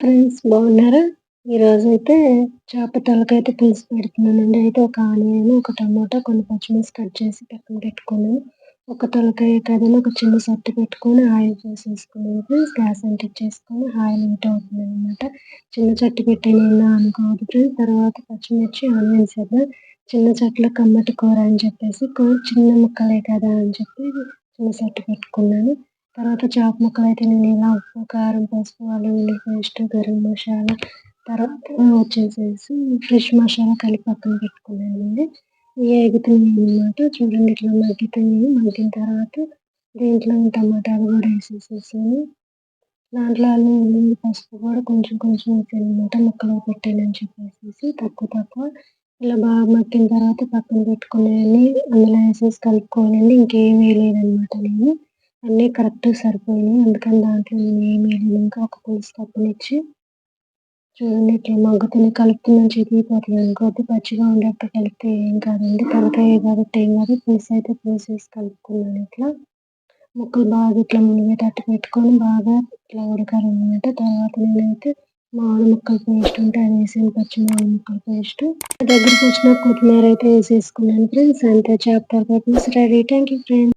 Friends బాగున్నారా? ఈరోజు అయితే చేప తలకైతే పులుసు పెడుతున్నానండి. అయితే ఒక ఆనియన్ ఒక టమాటా కొన్ని పచ్చిమిర్చి కట్ చేసి పక్కన పెట్టుకున్నాను. ఒక తలకాయ కదని ఒక చిన్న సట్టు పెట్టుకొని ఆయిల్ పోసేసుకున్నాను. ఫ్రెండ్స్ గ్యాస్ అంటించేసుకొని ఆయిల్ హీట్ అవుతుంది అనమాట చిన్న చట్టు పెట్టాను అనుకోవద్దు ఫ్రెండ్స్. తర్వాత పచ్చిమిర్చి ఆనియన్స్ చేద్దాం చిన్న చట్లో కమ్మటి కూర అని చెప్పేసి చిన్న ముక్కలే కదా అని చెప్పి చిన్న సట్టు పెట్టుకున్నాను. తర్వాత చేప ముక్కలు అయితే నేను ఇలా ఉప్పు కారం పసుపు అల్లం వెల్లుల్లి పేస్ట్ గరం మసాలా తర్వాత వచ్చేసేసి ఫ్రెష్ మసాలా కలిపి పక్కన పెట్టుకున్నానండి. ఇవి ఎగుతున్నాయి అనమాట చూడండి ఇట్లా మగ్గుతున్నాయి మగ్గిన తర్వాత దీంట్లో టమాటాలు కూడా వేసేసేసాను. దాంట్లో అల్లం వెల్లుల్లి పసుపు కూడా కొంచెం కొంచెం వేసాను అనమాట ముక్కలు పెట్టానని చెప్పేసి తక్కువ తక్కువ ఇలా బాగా మగ్గిన తర్వాత పక్కన పెట్టుకున్నాయని అందులో వేసేసి కలుపుకోవాలండి ఇంకేం వేయలేదన్నమాట నేను. అన్నీ కరెక్ట్ సరిపోయినాయి. అందుకని దాంట్లో నేను ఏమీ ఇంకా ఒక పులుసు కప్పనిచ్చి చూడండి ఇట్లా మగ్గుతుంది కలుపుతున్నాను. చితికిపోతుంది అనుకోద్ది పచ్చిగా ఉండేటట్టు కలిపితే ఏం కాదండి. తలకాయ కాబట్టి ఏం కాదు. పులుసు అయితే పులుసు వేసి కలుపుకున్నాను ఇట్లా. ముక్కలు బాగా ఇట్లా మునిగేటట్టు పెట్టుకొని బాగా ఇట్లా ఉడకాలన్నమాట. తర్వాత నేనైతే మామిడి ముక్కల పేస్ట్ ఉంటే అది వేసాను. పచ్చి మామిడి ముక్కల పేస్ట్. దగ్గరికి వచ్చిన కొత్తిమీర అయితే వేసేసుకున్నాను ఫ్రెండ్స్. అంతే. చేప రెడీ. Thank you friends.